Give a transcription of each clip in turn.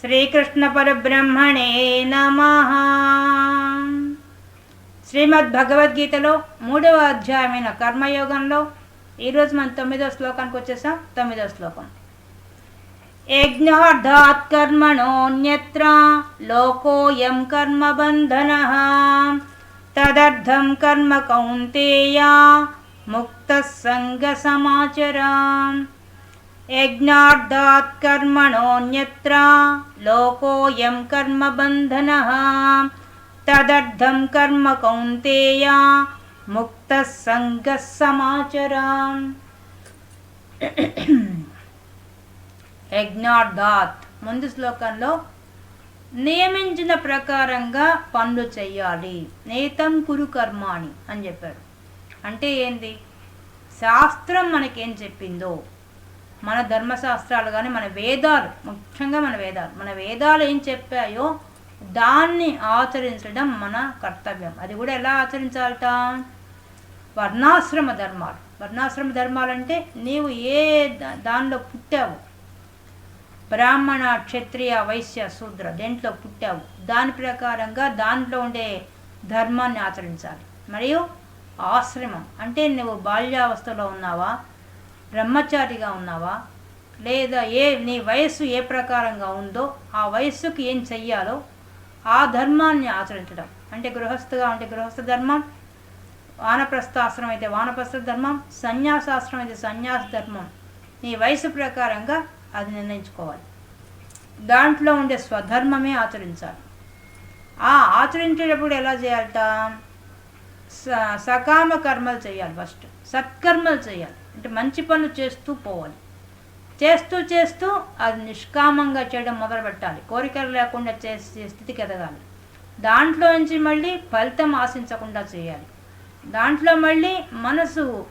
శ్రీకృష్ణ పరబ్రహ్మణే నమ. శ్రీమద్ భగవద్గీతలో మూడవ అధ్యాయమైన కర్మయోగంలో ఈరోజు మనం తొమ్మిదో శ్లోకానికి వచ్చేసాం. తొమ్మిదో శ్లోకం. యజ్ఞార్థాత్ కర్మణోన్యత్ర లోకోయం కర్మబంధన తదర్థం కర్మ కౌంతేయ ముక్త సంగ సమాచరా యజ్ఞార్థాత్ కర్మణోన్యత్ర లోకోయం కర్మబంధన తదర్థం కర్మ కౌంతేయ ముక్త సంగ సమాచరా యజ్ఞార్థాత్ ముందు శ్లోకంలో నియమించిన ప్రకారంగా పనులు చేయాలి నేతం కురు కర్మాణి అని చెప్పాడు అంటే ఏంది? శాస్త్రం మనకేం చెప్పిందో మన ధర్మశాస్త్రాలు కానీ మన వేదాలు ముఖ్యంగా మన వేదాలు. మన వేదాలు ఏం చెప్పాయో దాన్ని ఆచరించడం మన కర్తవ్యం. అది కూడా ఎలా ఆచరించాలట? వర్ణాశ్రమ ధర్మాలు. వర్ణాశ్రమ ధర్మాలు అంటే నీవు ఏ దానిలో పుట్టావు? బ్రాహ్మణ క్షత్రియ వైశ్య శూద్ర దేంట్లో పుట్టావు? దాని ప్రకారంగా దాంట్లో ఉండే ధర్మాన్ని ఆచరించాలి. మరియు ఆశ్రమం. అంటే నువ్వు బాల్యావస్థలో ఉన్నావా? బ్రహ్మచారిగా ఉన్నావా? లేదా ఏ నీ వయస్సు ఏ ప్రకారంగా ఉందో ఆ వయస్సుకి ఏం చెయ్యాలో ఆ ధర్మాన్ని ఆచరించడం. అంటే గృహస్థగా ఉంటే గృహస్థ ధర్మం వానప్రస్థాశ్రమం అయితే వానప్రస్థ ధర్మం సన్యాసాశ్రమం అయితే సన్యాస ధర్మం. నీ వయసు ప్రకారంగా అది నిర్ణయించుకోవాలి. దాంట్లో ఉండే స్వధర్మమే ఆచరించాలి. ఆ ఆచరించేటప్పుడు ఎలా చేయాలట? స సకామ కర్మలు చేయాలి ఫస్ట్. సత్కర్మలు చేయాలి. అంటే మంచి పనులు చేస్తూ పోవాలి. చేస్తూ చేస్తూ అది నిష్కామంగా చేయడం మొదలు పెట్టాలి. కోరికలు లేకుండా చేసే స్థితికి ఎదగాలి. దాంట్లో నుంచి మళ్ళీ ఫలితం ఆశించకుండా చేయాలి. దాంట్లో మళ్ళీ మనసు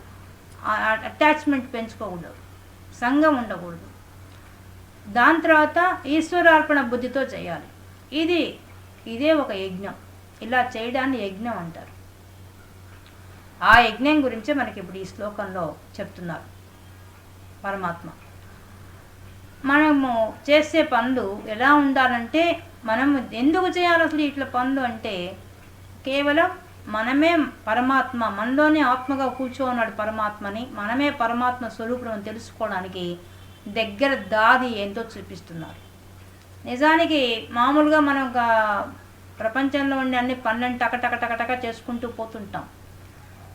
అటాచ్మెంట్ పెంచుకోకూడదు. సంఘం ఉండకూడదు. దాని తర్వాత ఈశ్వరార్పణ బుద్ధితో చేయాలి. ఇది ఇదే ఒక యజ్ఞం. ఇలా చేయడాన్ని యజ్ఞం అంటారు. ఆ యజ్ఞం గురించే మనకి ఇప్పుడు ఈ శ్లోకంలో చెప్తున్నారు పరమాత్మ. మనము చేసే పనులు ఎలా ఉండాలంటే మనం ఎందుకు చేయాలి అసలు ఇట్లా పనులు అంటే కేవలం మనమే పరమాత్మ మనలోనే ఆత్మగా కూర్చోన్నాడు పరమాత్మని మనమే పరమాత్మ స్వరూపం తెలుసుకోవడానికి దగ్గర దాది ఏంటో చూపిస్తున్నారు. నిజానికి మామూలుగా మనం ఒక ప్రపంచంలో ఉండే అన్ని పనులను టక టక టక టక చేసుకుంటూ పోతుంటాం.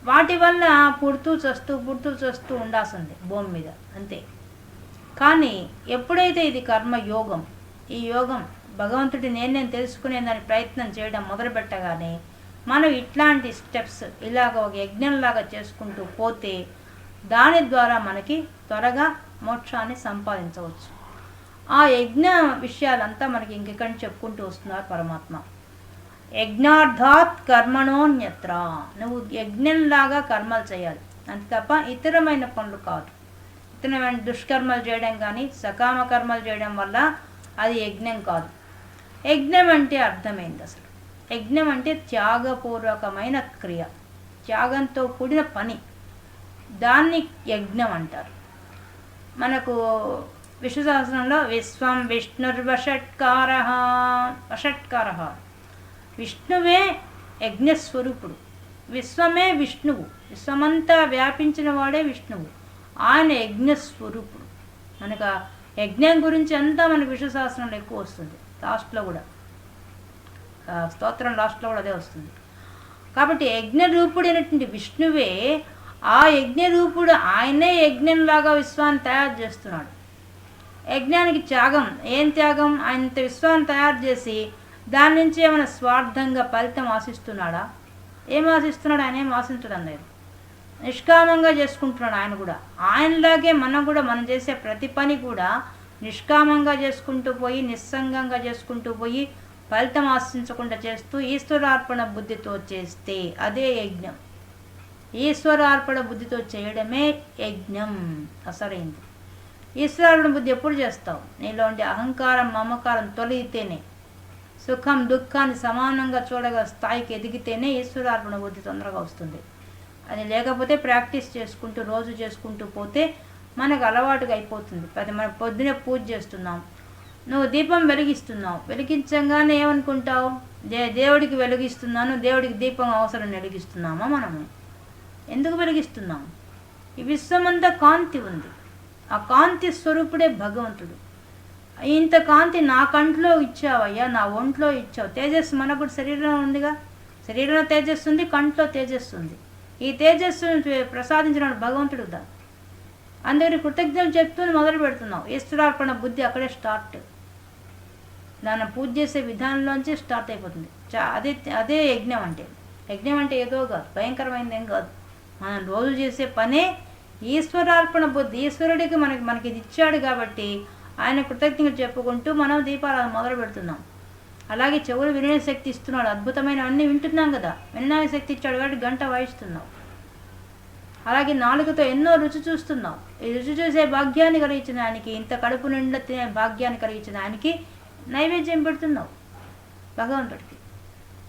వాటి వల్ల పుడుతూ చస్తూ పుడుతూ చస్తూ ఉండాల్సింది భూమి మీద అంతే. కానీ ఎప్పుడైతే ఇది కర్మ యోగం ఈ యోగం భగవంతుడి నేను నేను తెలుసుకునే దాని ప్రయత్నం చేయడం మొదలుపెట్టగానే మనం ఇట్లాంటి స్టెప్స్ ఇలాగ ఒక యజ్ఞంలాగా చేసుకుంటూ పోతే దాని ద్వారా మనకి త్వరగా మోక్షాన్ని సంపాదించవచ్చు. ఆ యజ్ఞ విషయాలంతా మనకి ఇంకెక్కడి చెప్పుకుంటూ వస్తున్నారు పరమాత్మ. యజ్ఞార్థాత్ కర్మణోన్యత్ర నువ్వు యజ్ఞంలాగా కర్మలు చేయాలి. అంతే తప్ప ఇతరమైన పనులు కాదు. ఇతరమైన దుష్కర్మలు చేయడం కానీ సకామ కర్మలు చేయడం వల్ల అది యజ్ఞం కాదు. యజ్ఞం అంటే అర్థమైంది అసలు. యజ్ఞం అంటే త్యాగపూర్వకమైన క్రియ. త్యాగంతో కూడిన పని. దాన్ని యజ్ఞం అంటారు. మనకు విష్ణు సహస్రంలో విశ్వం విష్ణుర్వషట్కార. వషట్కార. విష్ణువే యజ్ఞస్వరూపుడు. విశ్వమే విష్ణువు. విశ్వమంతా వ్యాపించిన వాడే విష్ణువు. ఆయన యజ్ఞస్వరూపుడు. మనకు యజ్ఞం గురించి అంతా మనకు విశ్వశాస్త్రంలో ఎక్కువ వస్తుంది. లాస్ట్లో కూడా. స్తోత్రం లాస్ట్లో కూడా అదే వస్తుంది. కాబట్టి యజ్ఞరూపుడు రూపుడైనటువంటి విష్ణువే ఆ యజ్ఞరూపుడు ఆయనే యజ్ఞంలాగా విశ్వాన్ని తయారు చేస్తున్నాడు. యజ్ఞానికి త్యాగం. ఏం త్యాగం? ఆయనంత విశ్వాన్ని తయారు చేసి దాని నుంచి ఏమైనా స్వార్థంగా ఫలితం ఆశిస్తున్నాడా? ఏం ఆశిస్తున్నాడు? ఆయన ఏం ఆశించడం లేదు. నిష్కామంగా చేసుకుంటున్నాడు ఆయన కూడా. ఆయనలాగే మనం కూడా మనం చేసే ప్రతి పని కూడా నిష్కామంగా చేసుకుంటూ పోయి నిస్సంగంగా చేసుకుంటూ పోయి ఫలితం ఆశించకుండా చేస్తూ ఈశ్వరార్పణ బుద్ధితో చేస్తే అదే యజ్ఞం. ఈశ్వరార్పణ బుద్ధితో చేయడమే యజ్ఞం. అసలైంది. ఈశ్వరార్పణ బుద్ధి ఎప్పుడు చేస్తావు? నీలో ఉండే అహంకారం మమకారం తొలగితేనే. సుఖం దుఃఖాన్ని సమానంగా చూడగల స్థాయికి ఎదిగితేనే ఈశ్వరార్పణ బుద్ధి తొందరగా వస్తుంది. అది లేకపోతే ప్రాక్టీస్ చేసుకుంటూ రోజు చేసుకుంటూ పోతే మనకు అలవాటుగా అయిపోతుంది. అది మనం పొద్దునే పూజ చేస్తున్నాం. నువ్వు దీపం వెలిగిస్తున్నావు. వెలిగించంగానే ఏమనుకుంటావు? దే దేవుడికి వెలిగిస్తున్నాను దేవుడికి దీపం అవసరం వెలిగిస్తున్నామా మనము? ఎందుకు వెలిగిస్తున్నాం? ఈ విశ్వమంతా కాంతి ఉంది. ఆ కాంతి స్వరూపుడే భగవంతుడు. ఇంత కాంతి నా కంట్లో ఇచ్చావయ్యా నా ఒంట్లో ఇచ్చావు. తేజస్సు మనకు కూడా శరీరంలో ఉందిగా? శరీరంలో తేజస్సు ఉంది కంట్లో తేజస్సు ఉంది. ఈ తేజస్సును ప్రసాదించిన భగవంతుడు దా. అందుకని కృతజ్ఞతలు చెప్తూ మొదలు పెడుతున్నావు. ఈశ్వరార్పణ బుద్ధి అక్కడే స్టార్ట్. దాన్ని పూజ చేసే విధానంలోంచి స్టార్ట్ అయిపోతుంది. చా అదే అదే యజ్ఞం అంటే. యజ్ఞం అంటే ఏదో కాదు భయంకరమైనది ఏం కాదు. మనం రోజు చేసే పనే ఈశ్వరార్పణ బుద్ధి. ఈశ్వరుడికి మనకి మనకి ఇది ఇచ్చాడు కాబట్టి ఆయన కృతజ్ఞతలు చెప్పుకుంటూ మనం దీపారాధన మొదలు పెడుతున్నాం. అలాగే చెవులు వినే శక్తి ఇస్తున్నాడు. అద్భుతమైన అన్నీ వింటున్నాం కదా. వినడానికి శక్తి ఇచ్చాడు కాబట్టి గంట వాయిస్తున్నాం. అలాగే నాలుగుతో ఎన్నో రుచి చూస్తున్నాం. ఈ రుచి చూసే భాగ్యాన్ని కలిగించిన ఆయనకి ఇంత కడుపు నిండా తినే భాగ్యాన్ని కలిగించిన ఆయనకి నైవేద్యం పెడుతున్నావు భగవంతుడికి.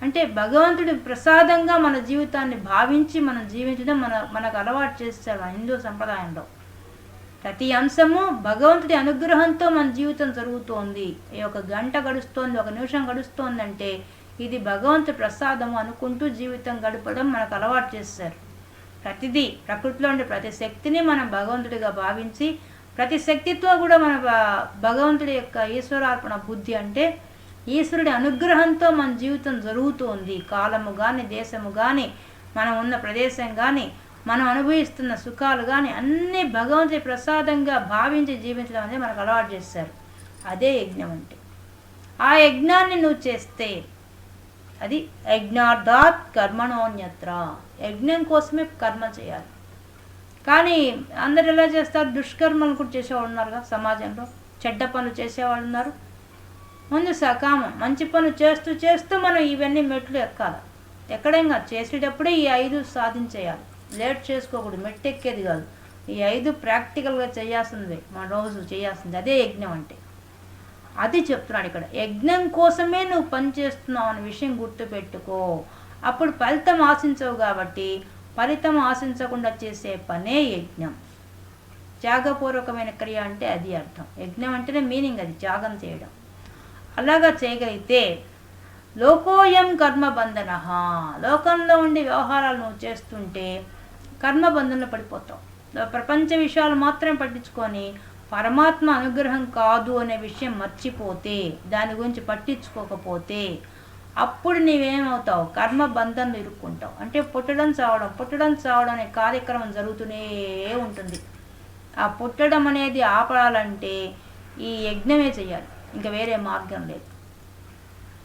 అంటే భగవంతుడి ప్రసాదంగా మన జీవితాన్ని భావించి మనం జీవించడం మన మనకు అలవాటు చేస్తారు మన హిందూ సంప్రదాయంలో. ప్రతి అంశము భగవంతుడి అనుగ్రహంతో మన జీవితం జరుగుతోంది. ఈ ఒక గంట గడుస్తోంది ఒక నిమిషం గడుస్తోందంటే ఇది భగవంతుడి ప్రసాదము అనుకుంటూ జీవితం గడపడం మనకు అలవాటు చేస్తారు. ప్రతిదీ ప్రకృతిలో ఉండే ప్రతి శక్తిని మనం భగవంతుడిగా భావించి ప్రతి శక్తితో కూడా మన భగవంతుడి యొక్క ఈశ్వరార్పణ బుద్ధి అంటే ఈశ్వరుడి అనుగ్రహంతో మన జీవితం జరుగుతోంది. కాలము కానీ దేశము కానీ మనం ఉన్న ప్రదేశం కానీ మనం అనుభవిస్తున్న సుఖాలు కానీ అన్నీ భగవంతుడి ప్రసాదంగా భావించి జీవించడం అనేది మనకు అలవాటు చేస్తారు అదే యజ్ఞం అంటే. ఆ యజ్ఞాన్ని నువ్వు చేస్తే అది యజ్ఞార్థాత్ కర్మణోన్యత్ర. యజ్ఞం కోసమే కర్మ చేయాలి. కానీ అందరు ఎలా చేస్తారు? దుష్కర్మలు కూడా చేసేవాళ్ళు ఉన్నారుగా సమాజంలో. చెడ్డ పనులు చేసేవాళ్ళు ఉన్నారు. ముందు సకామం. మంచి పనులు చేస్తూ చేస్తూ మనం ఇవన్నీ మెట్లు ఎక్కాలి. ఎక్కడేం కాదు చేసేటప్పుడే ఈ ఐదు సాధించేయాలి. లేట్ చేసుకోకూడదు మెట్టు ఎక్కేది కాదు. ఈ ఐదు ప్రాక్టికల్గా చేయాల్సింది మన రోజు చేయాల్సింది అదే యజ్ఞం అంటే. అది చెప్తున్నాడు ఇక్కడ యజ్ఞం కోసమే నువ్వు పని చేస్తున్నావు అనే విషయం గుర్తుపెట్టుకో. అప్పుడు ఫలితం ఆశించవు కాబట్టి ఫలితం ఆశించకుండా చేసే పనే యజ్ఞం. త్యాగపూర్వకమైన క్రియ అంటే అది అర్థం. యజ్ఞం అంటేనే మీనింగ్ అది త్యాగం చేయడం. అలాగా చేయగలిగితే లోకోయం కర్మబంధన లోకంలో ఉండే వ్యవహారాలు నువ్వు చేస్తుంటే కర్మబంధంలో పడిపోతావు ప్రపంచ విషయాలు మాత్రమే పట్టించుకొని పరమాత్మ అనుగ్రహం కాదు అనే విషయం మర్చిపోతే దాని గురించి పట్టించుకోకపోతే అప్పుడు నీవేమవుతావు? కర్మ బంధంలో ఇరుక్కుంటావు. అంటే పుట్టడం చావడం పుట్టడం చావడం అనే కార్యక్రమం జరుగుతూనే ఉంటుంది. ఆ పుట్టడం అనేది ఆపడాలంటే ఈ యజ్ఞమే చేయాలి. ఇంకా వేరే మార్గం లేదు.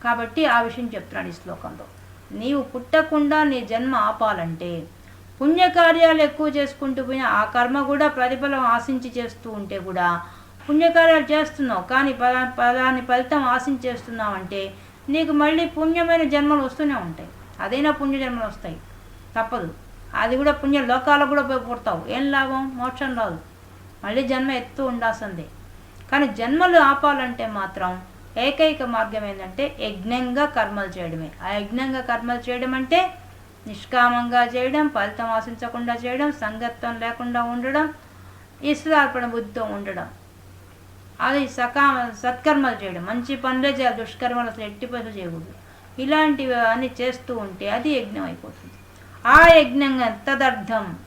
కాబట్టి ఆ విషయం చెప్తున్నాడు ఈ శ్లోకంలో. నీవు పుట్టకుండా నీ జన్మ ఆపాలంటే పుణ్యకార్యాలు ఎక్కువ చేసుకుంటూ పోయిన ఆ కర్మ కూడా ప్రతిఫలం ఆశించి చేస్తూ ఉంటే కూడా పుణ్యకార్యాలు చేస్తున్నావు కానీ పదా పలాని ఫలితం ఆశించేస్తున్నావు అంటే నీకు మళ్ళీ పుణ్యమైన జన్మలు వస్తూనే ఉంటాయి. అదైనా పుణ్య జన్మలు వస్తాయి. తప్పదు. అది కూడా పుణ్య లోకాలకు కూడా పోయి పుడతావు ఏం లాభం? మోక్షం రాదు. మళ్ళీ జన్మ ఎత్తు ఉండాల్సిందే. కానీ జన్మలు ఆపాలంటే మాత్రం ఏకైక మార్గం ఏంటంటే యజ్ఞంగా కర్మలు చేయడమే. ఆ యజ్ఞంగా కర్మలు చేయడం అంటే నిష్కామంగా చేయడం ఫలితం ఆశించకుండా చేయడం సంగత్వం లేకుండా ఉండడం ఈశ్వరార్పణ బుద్ధితో ఉండడం. అది సకామ సత్కర్మలు చేయడం. మంచి పనులే చేయాలి దుష్కర్మలు అసలు ఎట్టి పనులు చేయకూడదు. ఇలాంటివి అన్నీ చేస్తూ ఉంటే అది యజ్ఞం అయిపోతుంది. ఆ యజ్ఞంగా తదర్థం.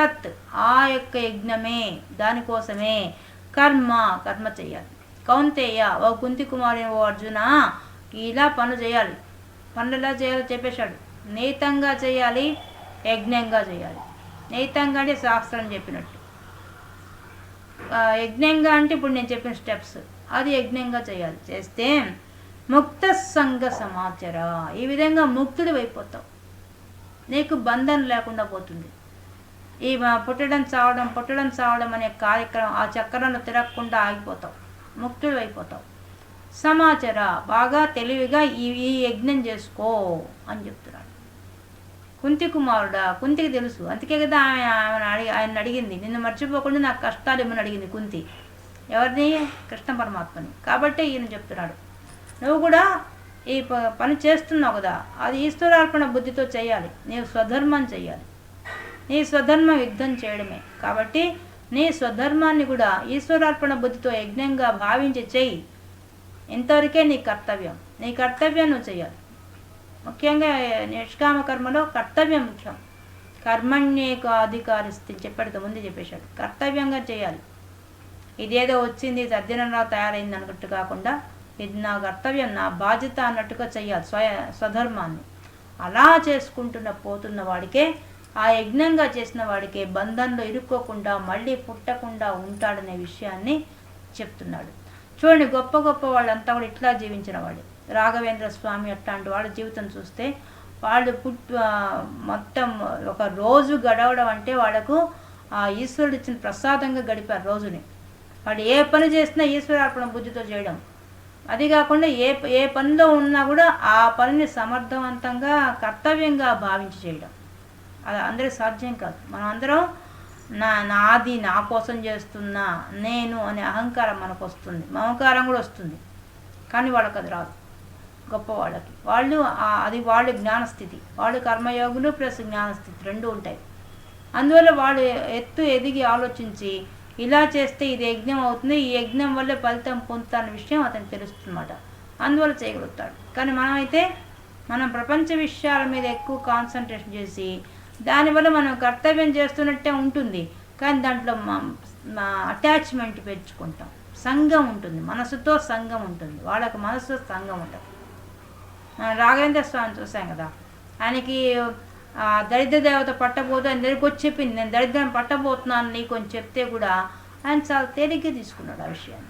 తత్. ఆ యొక్క యజ్ఞమే దానికోసమే కర్మ కర్మ చేయాలి. కౌంతేయ ఓ కుంతి కుమారి ఓ అర్జున ఇలా పనులు చేయాలి. పనులు ఎలా చేయాలో చెప్పేశాడు. నేతంగా చేయాలి యజ్ఞంగా చేయాలి. నేతంగా అంటే శాస్త్రం చెప్పినట్టు. యజ్ఞంగా అంటే ఇప్పుడు నేను చెప్పిన స్టెప్స్. అది యజ్ఞంగా చేయాలి. చేస్తే ముక్త సంఘ సమాచార? ఈ విధంగా ముక్తుడు అయిపోతావు. నీకు బంధం లేకుండా పోతుంది. ఈ పుట్టడం చావడం పుట్టడం చావడం అనే కార్యక్రమం ఆ చక్రంలో తిరగకుండా ఆగిపోతావు. ముక్తుడు అయిపోతావు. సమాచార? బాగా తెలివిగా ఈ ఈ యజ్ఞం చేసుకో అని చెప్తున్నాడు కుంతి కుమారుడా కుంతికి తెలుసు. అందుకే కదా ఆమె ఆమెను అడిగి ఆయన అడిగింది. నిన్ను మర్చిపోకుండా నాకు కష్టాలు ఇమ్మని అడిగింది కుంతి? ఎవరిని కృష్ణ పరమాత్మని. కాబట్టి ఈయన చెప్తున్నాడు. నువ్వు కూడా ఈ ప- పని చేస్తున్నావు కదా. అది ఈశ్వరార్పణ బుద్ధితో చేయాలి. నీవు స్వధర్మం చేయాలి. నీ స్వధర్మ యుద్ధం చేయడమే. కాబట్టి నీ స్వధర్మాన్ని కూడా ఈశ్వరార్పణ బుద్ధితో యజ్ఞంగా భావించి చెయ్యి ఇంతవరకే నీ కర్తవ్యం. నీ కర్తవ్యం నువ్వు చేయాలి. ముఖ్యంగా నిష్కామ కర్మలో కర్తవ్యం ముఖ్యం. కర్మణ్యేక అధికారిస్తే చెప్పాడు ముందు చెప్పేశాడు. కర్తవ్యంగా చేయాలి. ఇదేదో వచ్చింది తద్దినంలా తయారైంది అన్నట్టు కాకుండా ఇది నా కర్తవ్యం నా బాధ్యత అన్నట్టుగా చేయాలి స్వయ స్వధర్మాన్ని. అలా చేసుకుంటున్న పోతున్న వాడికే ఆ యజ్ఞంగా చేసిన వాడికే బంధంలో ఇరుక్కోకుండా మళ్ళీ పుట్టకుండా ఉంటాడనే విషయాన్ని చెప్తున్నాడు. చూడండి గొప్ప గొప్ప వాళ్ళంతా కూడా ఇట్లా జీవించిన వాడే రాఘవేంద్ర స్వామి అట్లాంటి వాళ్ళ జీవితం చూస్తే వాళ్ళు పుట్ మొత్తం ఒక రోజు గడవడం అంటే వాళ్ళకు ఆ ఈశ్వరుడు ఇచ్చిన ప్రసాదంగా గడిపారు రోజుని. వాళ్ళు ఏ పని చేసినా ఈశ్వరార్పణ బుద్ధితో చేయడం. అది కాకుండా ఏ ఏ పనిలో ఉన్నా కూడా ఆ పనిని సమర్థవంతంగా కర్తవ్యంగా భావించి చేయడం. అది అందరికి సాధ్యం కాదు. మనం అందరం నా నాది నా కోసం చేస్తున్నా నేను అనే అహంకారం మనకు వస్తుంది. మమకారం కూడా వస్తుంది. కానీ వాళ్ళకి అది రాదు. గొప్ప వాళ్ళకి వాళ్ళు అది వాళ్ళ జ్ఞానస్థితి. వాళ్ళు కర్మయోగులు ప్లస్ జ్ఞానస్థితి రెండు ఉంటాయి. అందువల్ల వాళ్ళు ఎత్తు ఎదిగి ఆలోచించి ఇలా చేస్తే ఇది యజ్ఞం అవుతుంది ఈ యజ్ఞం వల్లే ఫలితం పొందుతాన్న విషయం అతను తెలుస్తుందన్నమాట. అందువల్ల చేయగలుగుతాడు. కానీ మనమైతే మనం ప్రపంచ విషయాల మీద ఎక్కువ కాన్సన్ట్రేషన్ చేసి దానివల్ల మనం కర్తవ్యం చేస్తున్నట్టే ఉంటుంది. కానీ దాంట్లో మా అటాచ్మెంట్ పెంచుకుంటాం. సంఘం ఉంటుంది. మనసుతో సంఘం ఉంటుంది. వాళ్ళకి మనసుతో సంఘం ఉంటుంది. రాఘవేంద్ర స్వామి చూసాం కదా. ఆయనకి దరిద్ర దేవత పట్టబోదు ఆయన దగ్గరికి వచ్చి చెప్పింది. నేను దరిద్రం పట్టబోతున్నాను నీకు అని చెప్తే కూడా ఆయన చాలా తేలిగ్గా తీసుకున్నాడు ఆ విషయాన్ని.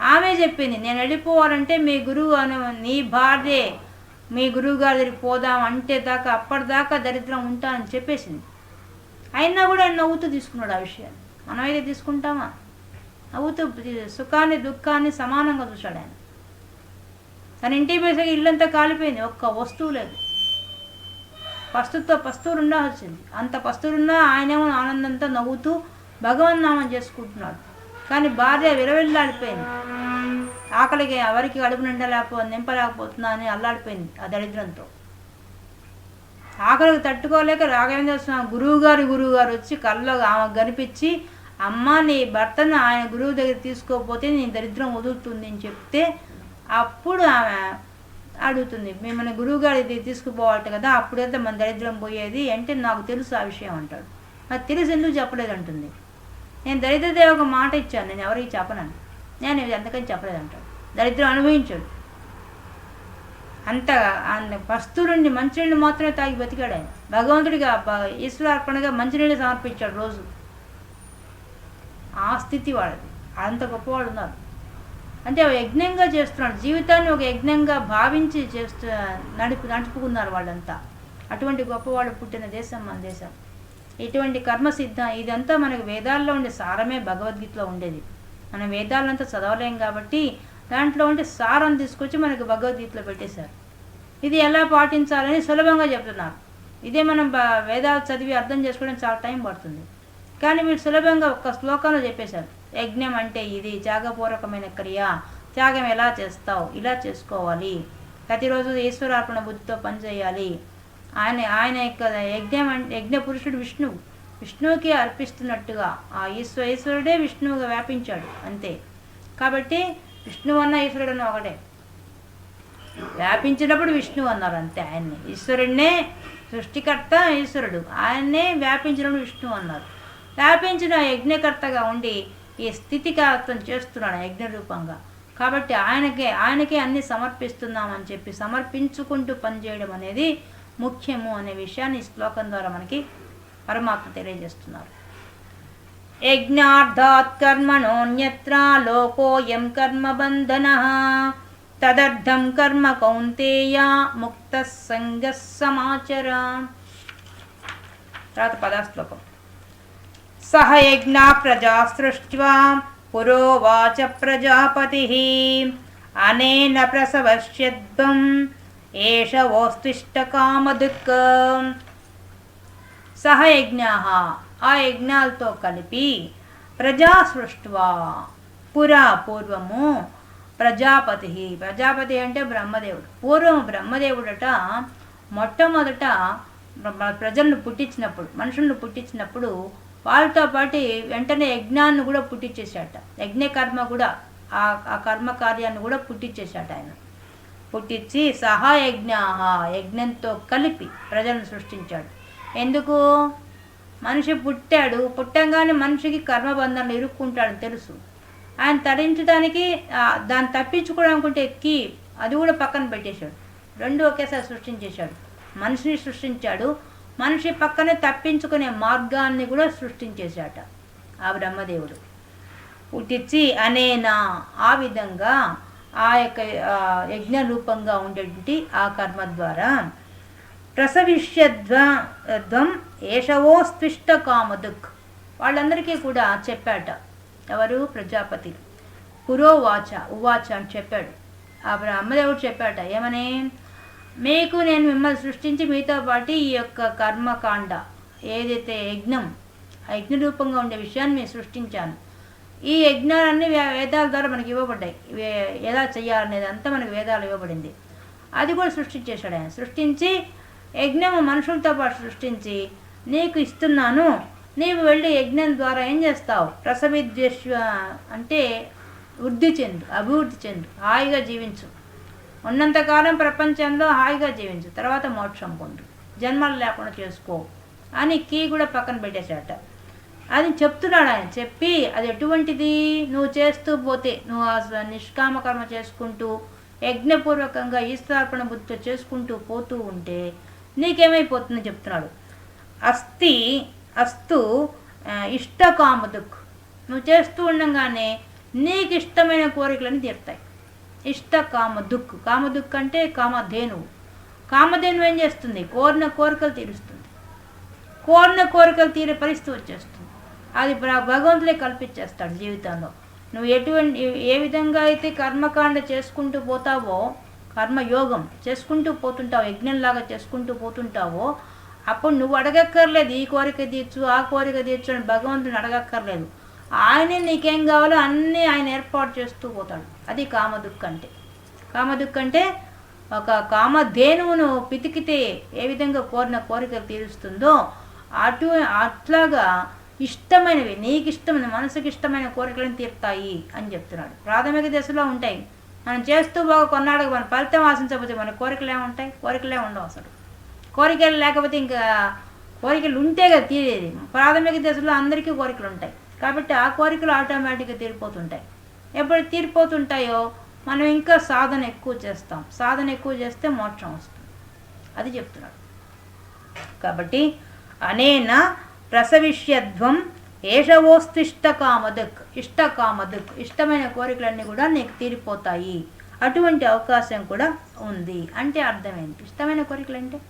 ఆమె చెప్పింది నేను వెళ్ళిపోవాలంటే మీ గురువు అను నీ భార్యే మీ గురువు గారి దగ్గరికి పోదాం అంటే దాకా అప్పటిదాకా దరిద్రం ఉంటానని చెప్పేసింది. అయినా కూడా ఆయన నవ్వుతూ తీసుకున్నాడు ఆ విషయాన్ని. మనమైతే తీసుకుంటామా? నవ్వుతూ సుఖాన్ని దుఃఖాన్ని సమానంగా చూశాడు ఆయన. కానీ ఇంటికి పోయేసరికి ఇల్లంతా కాలిపోయింది ఒక్క వస్తువు లేదు. పస్తుతో పస్తువులు ఉండాల్సింది. అంత పస్తులున్నా ఆయనేమో ఆనందంతో నవ్వుతూ భగవన్ నామం చేసుకుంటున్నాడు. కానీ భార్య విరవిల్లాడిపోయింది. ఆకలికి ఎవరికి అడుపు నిండలేకపో నింపలేకపోతున్నా అని అల్లాడిపోయింది ఆ దరిద్రంతో. ఆకలికి తట్టుకోలేక రాఘవేంద్ర స్వామి గురువు గారి గురువు గారు వచ్చి కళ్ళలో ఆమె కనిపించి అమ్మ నీ భర్తను ఆయన గురువు దగ్గర తీసుకోకపోతే నీ దరిద్రం వదులుతుంది అని చెప్తే అప్పుడు ఆమె అడుగుతుంది మిమ్మల్ని గురువు గారి కదా అప్పుడైతే మన దరిద్రం పోయేది? అంటే నాకు తెలుసు ఆ విషయం అంటాడు. నాకు తెలిసి ఎందుకు చెప్పలేదు? అంటుంది. నేను దరిద్రదే ఒక మాట ఇచ్చాను నేను ఎవరికి చెప్పనని. నేను ఎంతకని చెప్పలేదు అంటాడు. దరిద్రం అనుభవించాడు. అంత అంత పస్తులుండి మంచినీళ్ళు మాత్రమే తాగి బతికాడు ఆయన. భగవంతుడిగా బ- ఈశ్వరార్పణగా మంచినీళ్ళు సమర్పించాడు రోజు. ఆ స్థితి వాళ్ళది. అంత గొప్పవాళ్ళు ఉన్నారు. అంటే యజ్ఞంగా చేస్తున్నాడు. జీవితాన్ని ఒక యజ్ఞంగా భావించి చేస్తూ నడుపు నడుపుకున్నారు వాళ్ళంతా. అటువంటి గొప్పవాళ్ళు పుట్టిన దేశం మన దేశం. ఇటువంటి కర్మ సిద్ధం ఇదంతా మనకు వేదాల్లో ఉండే సారమే భగవద్గీతలో ఉండేది. మనం వేదాలంతా చదవలేం కాబట్టి దాంట్లో ఉండే సారం తీసుకొచ్చి మనకు భగవద్గీతలో పెట్టేశారు. ఇది ఎలా పాటించాలని సులభంగా చెప్తున్నారు. ఇదే మనం వేదాలు చదివి అర్థం చేసుకోవడం చాలా టైం పడుతుంది. కానీ మీరు సులభంగా ఒక్క శ్లోకంలో చెప్పేశారు. యజ్ఞం అంటే ఇది త్యాగపూర్వకమైన క్రియ. త్యాగం ఎలా చేస్తావు? ఇలా చేసుకోవాలి. ప్రతిరోజు ఈశ్వరార్పణ బుద్ధితో పనిచేయాలి ఆయన ఆయన యొక్క యజ్ఞం అంటే యజ్ఞ పురుషుడు విష్ణువు విష్ణువుకి అర్పిస్తున్నట్టుగా ఆ ఈశ్వ ఈశ్వరుడే విష్ణువుగా వ్యాపించాడు. అంతే. కాబట్టి విష్ణువు అన్న ఈశ్వరుడు అన్న ఒకటే. వ్యాపించినప్పుడు విష్ణువు అన్నారు అంతే ఆయన్ని. ఈశ్వరుడినే సృష్టికర్త ఈశ్వరుడు. ఆయన్నే వ్యాపించినప్పుడు విష్ణువు అన్నారు. వ్యాపించిన యజ్ఞకర్తగా ఉండి ఈ స్థితికారత్వం చేస్తున్నాడు యజ్ఞ రూపంగా. కాబట్టి ఆయనకే ఆయనకే అన్ని సమర్పిస్తున్నామని చెప్పి సమర్పించుకుంటూ పనిచేయడం అనేది ముఖ్యము అనే విషయాన్ని ఈ శ్లోకం ద్వారా మనకి పరమాత్మ తెలియజేస్తున్నారు. యజ్ఞార్థాత్ కర్మణోన్యత్ర లోకోయం కర్మబంధన తదర్థం కర్మ కౌంతేయ ముక్త సంగ సమాచర. తర్వాత పదాశ్లోకం. సహ యజ్ఞ ప్రజా సృష్ట్వా పురోవాచ ప్రజాపతి అనేన ప్రసవశ్యద్వం ఏష ఓస్తిష్ట కామదుక్ సహ యజ్ఞ ఆ యజ్ఞాలతో కలిపి ప్రజా సృష్ట్వా పురా పూర్వము ప్రజాపతి ప్రజాపతి అంటే బ్రహ్మదేవుడు। పూర్వం బ్రహ్మదేవుడట మొట్టమొదట ప్రజలను పుట్టించినప్పుడు మనుషులను పుట్టించినప్పుడు వాళ్ళతో పాటు వెంటనే యజ్ఞాన్ని కూడా పుట్టించేశాట యజ్ఞ కర్మ కూడా ఆ ఆ కర్మ కార్యాన్ని కూడా పుట్టించేశాట ఆయన. పుట్టించి సహా యజ్ఞ యజ్ఞంతో కలిపి ప్రజలను సృష్టించాడు. ఎందుకు? మనిషి పుట్టాడు పుట్టంగానే మనిషికి కర్మబంధనలు ఇరుక్కుంటాడని తెలుసు. ఆయన తరించడానికి దాన్ని తప్పించుకోవడానికి కీ అది కూడా పక్కన పెట్టేశాడు. రెండు ఒకేసారి సృష్టించేశాడు. మనిషిని సృష్టించాడు మనిషి పక్కనే తప్పించుకునే మార్గాన్ని కూడా సృష్టించేశాట ఆ బ్రహ్మదేవుడు. పుట్టించి అనేనా ఆ విధంగా ఆ యొక్క యజ్ఞ రూపంగా ఉండేటువంటి ఆ కర్మ ద్వారా ప్రసవిష్యధ్వం ఏషవోస్తిష్ట కామదుక్ వాళ్ళందరికీ కూడా చెప్పాట. ఎవరు? ప్రజాపతి. పురోవాచ ఉవాచ అని చెప్పాడు. ఆ బ్రహ్మదేవుడు చెప్పాట ఏమని? మీకు నేను మిమ్మల్ని సృష్టించి మీతో పాటు ఈ యొక్క కర్మకాండ ఏదైతే యజ్ఞం ఆ యజ్ఞ రూపంగా ఉండే విషయాన్ని నేను సృష్టించాను. ఈ యజ్ఞాలన్నీ వే- వేదాల ద్వారా మనకి ఇవ్వబడ్డాయి. ఎలా చేయాలనేది అంతా మనకి వేదాలు ఇవ్వబడింది. అది కూడా సృష్టించేశాడు ఆయన. సృష్టించి యజ్ఞము మనుషులతో పాటు సృష్టించి నీకు ఇస్తున్నాను. నీవు వెళ్ళి యజ్ఞం ద్వారా ఏం చేస్తావు? ప్రసవిద్వేష అంటే వృద్ధి చెందు అభివృద్ధి చెందు హాయిగా జీవించు. ఉన్నంతకాలం ప్రపంచంలో హాయిగా జీవించు తర్వాత మోక్షం పొందు. జన్మలు లేకుండా చేసుకో అని కీ కూడా పక్కన పెట్టేశాట అది చెప్తున్నాడు ఆయన చెప్పి అది ఎటువంటిది? నువ్వు చేస్తూ పోతే నువ్వు ఆ నిష్కామ కర్మ చేసుకుంటూ యజ్ఞపూర్వకంగా ఈశ్వరార్పణ బుద్ధితో చేసుకుంటూ పోతూ ఉంటే నీకేమైపోతుందో చెప్తున్నాడు. అస్థి అస్తు ఇష్టకామదుక్ నువ్వు చేస్తూ ఉండగానే నీకు ఇష్టమైన కోరికలన్నీ తీరుతాయి. ఇష్ట కామ కామదుక్ కామదుక్ అంటే కామధేనువు కామధేనువు ఏం చేస్తుంది? కోరిన కోరికలు తీరుస్తుంది. కోరిన కోరికలు తీరే పరిస్థితి వచ్చేస్తుంది. అది భగవంతుడే కల్పించేస్తాడు జీవితంలో. నువ్వు ఎటువంటి ఏ విధంగా అయితే కర్మకాండ చేసుకుంటూ పోతావో కర్మయోగం చేసుకుంటూ పోతుంటావు యజ్ఞంలాగా చేసుకుంటూ పోతుంటావో అప్పుడు నువ్వు అడగక్కర్లేదు ఈ కోరిక తీర్చు ఆ కోరిక తీర్చు అని భగవంతుని అడగక్కర్లేదు. ఆయనే నీకేం కావాలో అన్నీ ఆయన ఏర్పాటు చేస్తూ పోతాడు. అది కామదుక్ అంటే కామదుక్ అంటే ఒక కామధేనువును పితికితే ఏ విధంగా కోరిన కోరికలు తీరుస్తుందో అటు అట్లాగా ఇష్టమైనవి నీకు ఇష్టమైన మనసుకి ఇష్టమైన కోరికలను తీరుతాయి అని చెప్తున్నాడు. ప్రాథమిక దశలో ఉంటాయి. మనం చేస్తూ బాగా కొన్నాడు మన ఫలితం ఆశించకపోతే మన కోరికలు ఏముంటాయి? కోరికలే ఉండవు అసలు. కోరికలు లేకపోతే ఇంకా కోరికలు ఉంటే కదా తీరేది. ప్రాథమిక దశలో అందరికీ కోరికలు ఉంటాయి. కాబట్టి ఆ కోరికలు ఆటోమేటిక్గా తీరిపోతుంటాయి. ఎప్పుడు తీరిపోతుంటాయో మనం ఇంకా సాధన ఎక్కువ చేస్తాం. సాధన ఎక్కువ చేస్తే మోక్షం వస్తుంది. అది చెప్తున్నాడు. కాబట్టి అనేన ప్రసవిష్యధ్వం ఏషవోస్తిష్ట ఇష్టకామదక్ ఇష్ట ఇష్టమైన కోరికలన్నీ కూడా నీకు తీరిపోతాయి. అటువంటి అవకాశం కూడా ఉంది. అంటే అర్థమైంది. ఇష్టమైన కోరికలు అంటే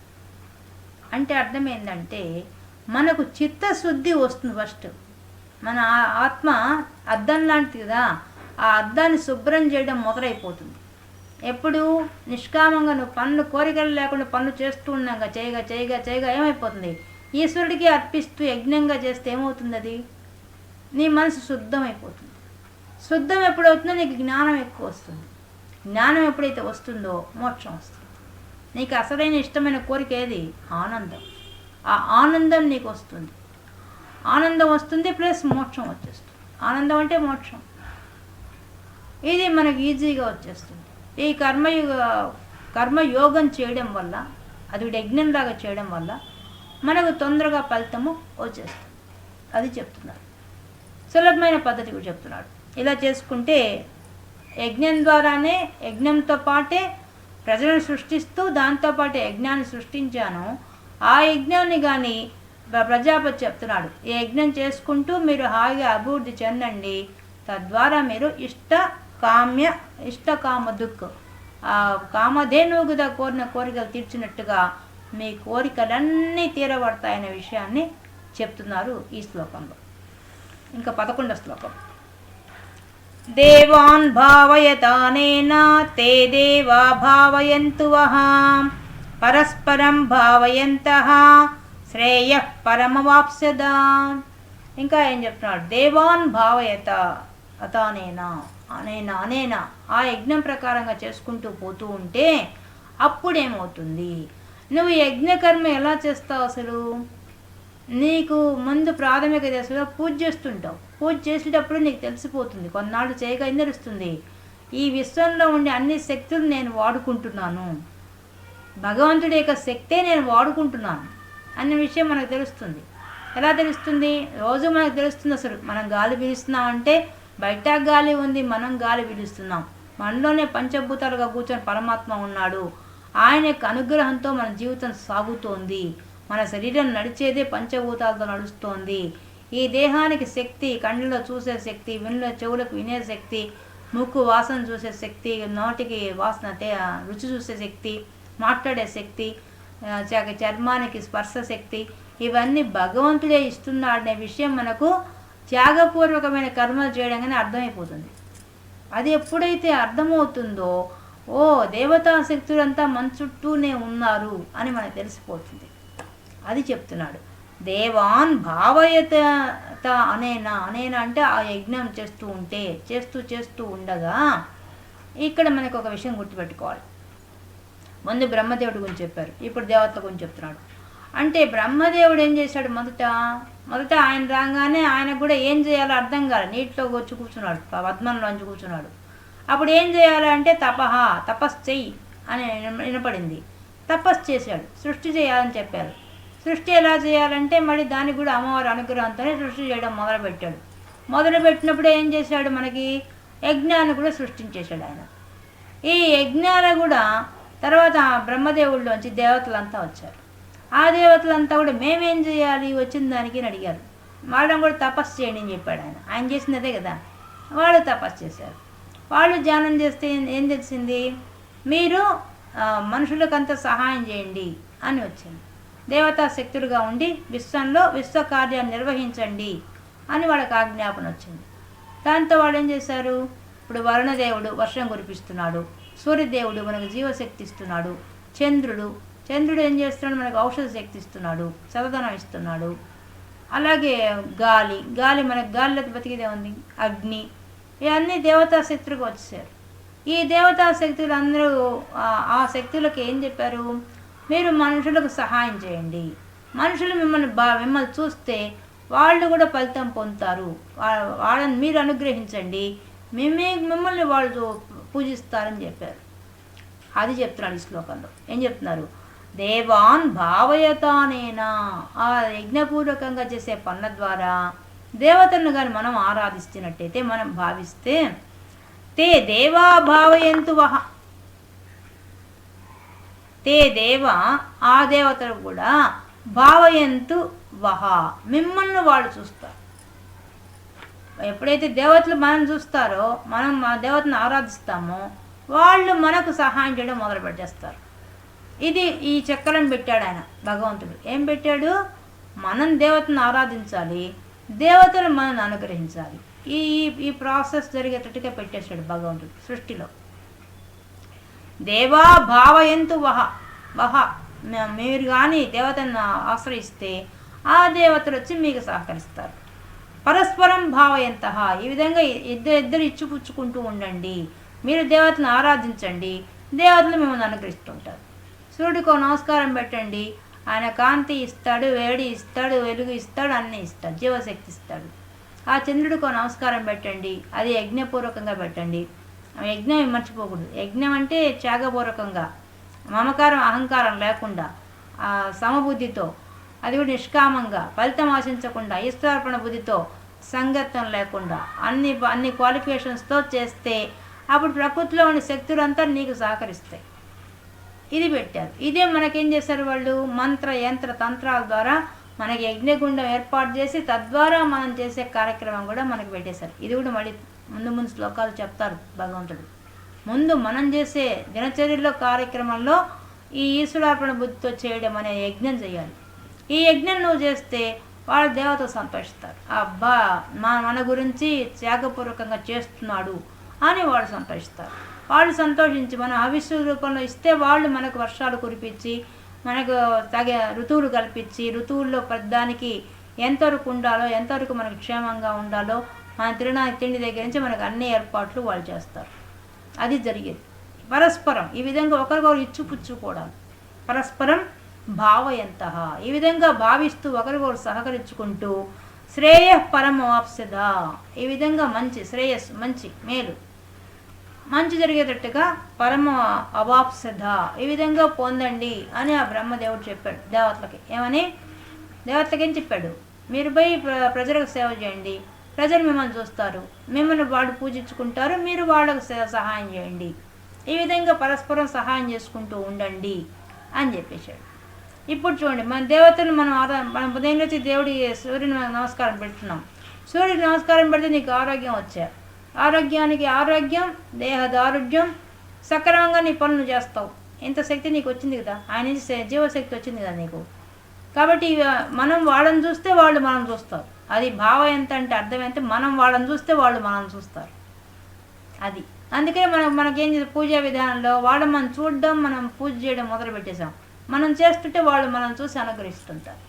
అంటే అర్థమైందంటే మనకు చిత్తశుద్ధి వస్తుంది ఫస్ట్. మన ఆ- ఆత్మ అద్దం లాంటిది కదా ఆ అద్దాన్ని శుభ్రం చేయడం మొదలైపోతుంది. ఎప్పుడు నిష్కామంగా నువ్వు పనులు కోరికలు లేకుండా పనులు చేస్తూ ఉన్నాక చేయగా చేయగా చేయగా ఏమైపోతుంది? ఈశ్వరుడికి అర్పిస్తూ యజ్ఞంగా చేస్తే ఏమవుతుంది అది నీ మనసు శుద్ధమైపోతుంది. శుద్ధం ఎప్పుడవుతుందో నీకు జ్ఞానం ఎక్కువ వస్తుంది. జ్ఞానం ఎప్పుడైతే వస్తుందో మోక్షం వస్తుంది. నీకు అసలైన ఇష్టమైన కోరిక ఏది? ఆనందం. ఆ ఆనందం నీకు వస్తుంది. ఆనందం వస్తుంది ప్లస్ మోక్షం వచ్చేస్తుంది. ఆనందం అంటే మోక్షం. ఇది మనకి ఈజీగా వచ్చేస్తుంది. ఈ కర్మయుగ కర్మయోగం చేయడం వల్ల అది యజ్ఞంలాగా చేయడం వల్ల మనకు తొందరగా ఫలితము వచ్చేస్తుంది. అది చెప్తున్నారు. సులభమైన పద్ధతి కూడా చెప్తున్నాడు ఇలా చేసుకుంటే యజ్ఞం ద్వారానే యజ్ఞంతో పాటే ప్రజలను సృష్టిస్తూ దాంతోపాటు యజ్ఞాన్ని సృష్టించాను. ఆ యజ్ఞాన్ని కానీ ప్రజాపతి చెప్తున్నాడు. ఈ యజ్ఞం చేసుకుంటూ మీరు హాయిగా అభివృద్ధి చెందండి. తద్వారా మీరు ఇష్ట కామ్య ఇష్ట కామ దుఃఖ ఆ కామధేనుగుదా కోరిన కోరికలు తీర్చినట్టుగా మీ కోరికలన్నీ తీరబడతాయనే విషయాన్ని చెప్తున్నారు ఈ శ్లోకంలో. ఇంకా పదకొండో శ్లోకం. దేవాన్ భావయతానేనా తే దేవా భావయంతు వహ పరస్పరం భావయంత శ్రేయ పరమవాప్స్యదా ఇంకా ఏం చెప్తున్నాడు? దేవాన్ భావయత అతనేనా అనేనా అనేనా. ఆ యజ్ఞం ప్రకారంగా చేసుకుంటూ పోతూ ఉంటే అప్పుడేమవుతుంది? నువ్వు యజ్ఞకర్మ ఎలా చేస్తావు అసలు? నీకు ముందు ప్రాథమిక దశలో పూజ చేస్తుంటావు. పూజ చేసేటప్పుడు నీకు తెలిసిపోతుంది. కొన్నాళ్ళు చేయగా తెలుస్తుంది ఈ విశ్వంలో ఉండే అన్ని శక్తులు నేను వాడుకుంటున్నాను. భగవంతుడి యొక్క శక్తే నేను వాడుకుంటున్నాను. అన్న విషయం మనకు తెలుస్తుంది. ఎలా తెలుస్తుంది? రోజు మనకు తెలుస్తుంది అసలు మనం గాలి పీలుస్తున్నాం అంటే బయట గాలి ఉంది మనం గాలి పీలుస్తున్నాం మనలోనే పంచభూతాలుగా కూర్చొని పరమాత్మ ఉన్నాడు. ఆయన యొక్క అనుగ్రహంతో మన జీవితం సాగుతోంది. మన శరీరం నడిచేదే పంచభూతాలతో నడుస్తోంది. ఈ దేహానికి శక్తి కళ్ళలో చూసే శక్తి వినుల చెవులకు వినే శక్తి ముక్కు వాసన చూసే శక్తి నోటికి వాసన రుచి చూసే శక్తి మాట్లాడే శక్తి చర్మానికి స్పర్శ శక్తి ఇవన్నీ భగవంతుడే ఇస్తున్నాడనే విషయం మనకు త్యాగపూర్వకమైన కర్మలు చేయడంగానే అర్థమైపోతుంది. అది ఎప్పుడైతే అర్థమవుతుందో ఓ దేవతా శక్తులంతా మన చుట్టూనే ఉన్నారు అని మనకు తెలిసిపోతుంది. అది చెప్తున్నాడు. దేవాన్ భావయత అనేనా? అనేనా అంటే ఆ యజ్ఞం చేస్తూ ఉంటే చేస్తూ చేస్తూ ఉండగా ఇక్కడ మనకు ఒక విషయం గుర్తుపెట్టుకోవాలి. ముందు బ్రహ్మదేవుడి గురించి చెప్పారు. ఇప్పుడు దేవతల గురించి చెప్తున్నాడు. అంటే బ్రహ్మదేవుడు ఏం చేశాడు? మొదట మొదట ఆయన రాగానే ఆయనకు కూడా ఏం చేయాలో అర్థం కాదు నీటిలో వచ్చి కూర్చున్నాడు పద్మంలోంచి కూర్చున్నాడు. అప్పుడు ఏం చేయాలి అంటే తపహ తపస్సు చెయ్యి అని వినపడింది. తపస్సు చేశాడు. సృష్టి చేయాలని చెప్పారు. సృష్టి ఎలా చేయాలంటే మళ్ళీ దానికి కూడా అమ్మవారి అనుగ్రహంతోనే సృష్టి చేయడం మొదలుపెట్టాడు. మొదలుపెట్టినప్పుడు ఏం చేశాడు మనకి? యజ్ఞాన్ని కూడా సృష్టించేశాడు ఆయన. ఈ యజ్ఞాలు కూడా తర్వాత బ్రహ్మదేవుళ్ళలోంచి దేవతలంతా వచ్చారు. ఆ దేవతలంతా కూడా మేమేం చేయాలి? వచ్చిన దానికి అని అడిగారు. వాళ్ళని కూడా తపస్సు చేయండి అని చెప్పాడు ఆయన. ఆయన చేసింది కదా. వాళ్ళు తపస్సు చేశారు. వాళ్ళు ధ్యానం చేస్తే ఏం- తెలిసింది? మీరు మనుషులకంత సహాయం చేయండి అని వచ్చింది. దేవతా శక్తులుగా ఉండి విశ్వంలో విశ్వ కార్యాన్ని నిర్వహించండి అని వాళ్ళకి ఆజ్ఞాపన వచ్చింది. దాంతో వాళ్ళు ఏం చేశారు? ఇప్పుడు వరుణదేవుడు వర్షం కురిపిస్తున్నాడు. సూర్యదేవుడు మనకు జీవశక్తి ఇస్తున్నాడు చంద్రుడు చంద్రుడు ఏం చేస్తున్నాడు? మనకు ఔషధ శక్తి ఇస్తున్నాడు చదదనం ఇస్తున్నాడు. అలాగే గాలి గాలి మనకు గాలిలో బతికిదే ఉంది? అగ్ని. ఇవన్నీ దేవతా శక్తులకు వచ్చేసారు ఈ దేవతా శక్తులు అందరూ ఆ- శక్తులకు ఏం చెప్పారు? మీరు మనుషులకు సహాయం చేయండి. మనుషులు మిమ్మల్ని బా మిమ్మల్ని చూస్తే వాళ్ళు కూడా ఫలితం పొందుతారు. వాళ్ళని మీరు అనుగ్రహించండి. మిమ్మే మిమ్మల్ని వాళ్ళు పూజిస్తారని చెప్పారు. అది చెప్తున్నాడు ఈ శ్లోకంలో. ఏం చెప్తున్నారు? దేవాన్ భావయతానేనా. ఆ యజ్ఞపూర్వకంగా చేసే పనుల ద్వారా దేవతలను కానీ మనం ఆరాధిస్తున్నట్టయితే మనం భావిస్తే తే దేవా భావయంతు వహ. తే దేవ ఆ దేవతలు కూడా భావయంతు వహ. మిమ్మల్ని వాళ్ళు చూస్తారు. ఎప్పుడైతే దేవతలు మనం చూస్తారో మనం మా దేవతను ఆరాధిస్తామో వాళ్ళు మనకు సహాయం చేయడం మొదలు పెట్టేస్తారు. ఇది ఈ చక్రం పెట్టాడు ఆయన భగవంతుడు. ఏం పెట్టాడు? మనం దేవతను ఆరాధించాలి దేవతలు మనల్ని అనుగ్రహించాలి. ఈ ఈ- ప్రాసెస్ జరిగేటట్టుగా పెట్టేశాడు భగవంతుడు సృష్టిలో. దేవా భావయంతు వహ వహ. మీరు కానీ దేవతను ఆశ్రయిస్తే ఆ దేవతలు వచ్చి మీకు సహకరిస్తారు. పరస్పరం భావయంత. ఈ విధంగా ఇద్దరు ఇద్దరు ఇచ్చిపుచ్చుకుంటూ ఉండండి. మీరు దేవతను ఆరాధించండి. దేవతలు మిమ్మల్ని అనుగ్రహిస్తుంటారు. సూర్యుడికో నమస్కారం పెట్టండి. ఆయన కాంతి ఇస్తాడు వేడి ఇస్తాడు వెలుగు ఇస్తాడు అన్నీ ఇస్తాడు జీవశక్తి ఇస్తాడు. ఆ చంద్రుడికో నమస్కారం పెట్టండి. అది యజ్ఞపూర్వకంగా పెట్టండి. యజ్ఞం మర్చిపోకూడదు. యజ్ఞం అంటే త్యాగపూర్వకంగా. మమకారం అహంకారం లేకుండా ఆ సమబుద్ధితో అది కూడా నిష్కామంగా ఫలితం ఆశించకుండా ఈశ్వరార్పణ బుద్ధితో సంగత్వం లేకుండా అన్ని అన్ని క్వాలిఫికేషన్స్తో చేస్తే అప్పుడు ప్రకృతిలో ఉన్న శక్తులంతా నీకు సహకరిస్తాయి. ఇది పెట్టారు. ఇదే మనకేం చేశారు వాళ్ళు? మంత్ర యంత్ర తంత్రాల ద్వారా మనకి యజ్ఞగుండం ఏర్పాటు చేసి తద్వారా మనం చేసే కార్యక్రమం కూడా మనకి పెట్టేశారు. ఇది కూడా మళ్ళీ ముందు ముందు శ్లోకాలు చెప్తారు భగవంతుడు. ముందు మనం చేసే దినచర్యలో కార్యక్రమంలో ఈ ఈశ్వరార్పణ బుద్ధితో చేయడం అనే యజ్ఞం చేయాలి. ఈ యజ్ఞం నువ్వు చేస్తే వాళ్ళ దేవత సంతోషిస్తారు. అబ్బా మా మన గురించి త్యాగపూర్వకంగా చేస్తున్నాడు అని వాళ్ళు సంతోషిస్తారు. వాళ్ళు సంతోషించి మనం హవిష్యు రూపంలో ఇస్తే వాళ్ళు మనకు వర్షాలు కురిపించి మనకు తగే ఋతువులు కల్పించి ఋతువుల్లో ప్రతిదానికి ఎంతవరకు ఉండాలో ఎంతవరకు మనకు క్షేమంగా ఉండాలో మన తినడానికి తిండి దగ్గర నుంచి మనకు అన్ని ఏర్పాట్లు వాళ్ళు చేస్తారు. అది జరిగేది. పరస్పరం. ఈ విధంగా ఒకరికొకరు ఇచ్చుపుచ్చుకోవడం పరస్పరం భావయంత. ఈ విధంగా భావిస్తూ ఒకరికొకరు సహకరించుకుంటూ శ్రేయ పరమవాప్సద ఈ విధంగా మంచి శ్రేయస్సు మంచి మేలు. మంచి జరిగేటట్టుగా పరమ అవాప్సద ఈ విధంగా పొందండి అని ఆ బ్రహ్మదేవుడు చెప్పాడు దేవతలకి. ఏమని? దేవతలకి చెప్పాడు? మీరు పోయి ప్ర- ప్రజలకు సేవ చేయండి. ప్రజలు మిమ్మల్ని చూస్తారు. మిమ్మల్ని వాళ్ళు పూజించుకుంటారు. మీరు వాళ్ళకు సే- సహాయం చేయండి. ఈ విధంగా పరస్పరం సహాయం చేసుకుంటూ ఉండండి అని చెప్పేశాడు. ఇప్పుడు చూడండి మన దేవతలు మనం ఆరా మనం ఉదయం నుంచి దేవుడి సూర్యుని నమస్కారం పెడుతున్నాం. సూర్యుడికి నమస్కారం పెడితే నీకు ఆరోగ్యం వచ్చా. ఆరోగ్యానికి ఆరోగ్యం దేహ దారుఢ్యం సక్రమంగా నీ పనులు చేస్తావు. ఇంత శక్తి నీకు వచ్చింది కదా ఆయన నుంచి జీవశక్తి వచ్చింది కదా నీకు. కాబట్టి మనం వాళ్ళని చూస్తే వాళ్ళు మనం చూస్తారు. అది భావం ఎంత అంటే అర్థం ఎంత మనం వాళ్ళని చూస్తే వాళ్ళు మనం చూస్తారు. అది. అందుకే మనం మనకేం చేసి పూజా విధానంలో వాళ్ళు మనం చూడడం మనం పూజ చేయడం మొదలు పెట్టేశాం మనం చేస్తుంటే వాళ్ళు మనం చూసి అనుగ్రహిస్తుంటారు.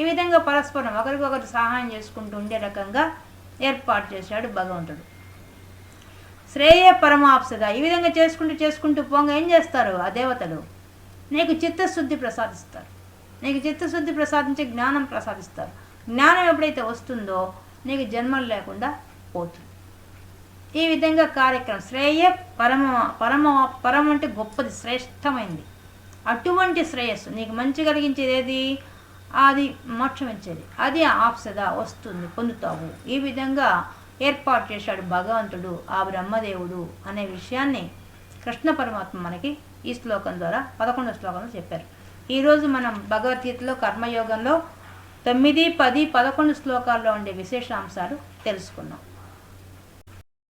ఈ విధంగా పరస్పరం ఒకరికొకరు సహాయం చేసుకుంటూ ఉండే రకంగా ఏర్పాటు చేశాడు భగవంతుడు. శ్రేయ పరమాప్సద ఈ విధంగా చేసుకుంటూ చేసుకుంటూ పోంగా ఏం చేస్తారు ఆ దేవతలు? నీకు చిత్తశుద్ధి ప్రసాదిస్తారు. నీకు చిత్తశుద్ధి ప్రసాదించే జ్ఞానం ప్రసాదిస్తారు. జ్ఞానం ఎప్పుడైతే వస్తుందో నీకు జన్మలు లేకుండా పోతుంది. ఈ విధంగా కార్యక్రమం శ్రేయ పరమ పరమ పరమ అంటే గొప్పది శ్రేష్టమైంది. అటువంటి శ్రేయస్సు. నీకు మంచి కలిగించేది ఏది అది మోక్షం ఇచ్చేది అది ఆప్సద వస్తుంది పొందుతావు. ఈ విధంగా ఏర్పాటు చేశాడు భగవంతుడు ఆ బ్రహ్మదేవుడు అనే విషయాన్ని కృష్ణ పరమాత్మ మనకి ఈ శ్లోకం ద్వారా పదకొండవ శ్లోకంలో చెప్పారు. ఈరోజు మనం భగవద్గీతలో కర్మయోగంలో తొమ్మిది పది పదకొండు శ్లోకాల్లో ఉండే విశేషాంశాలు తెలుసుకున్నాం.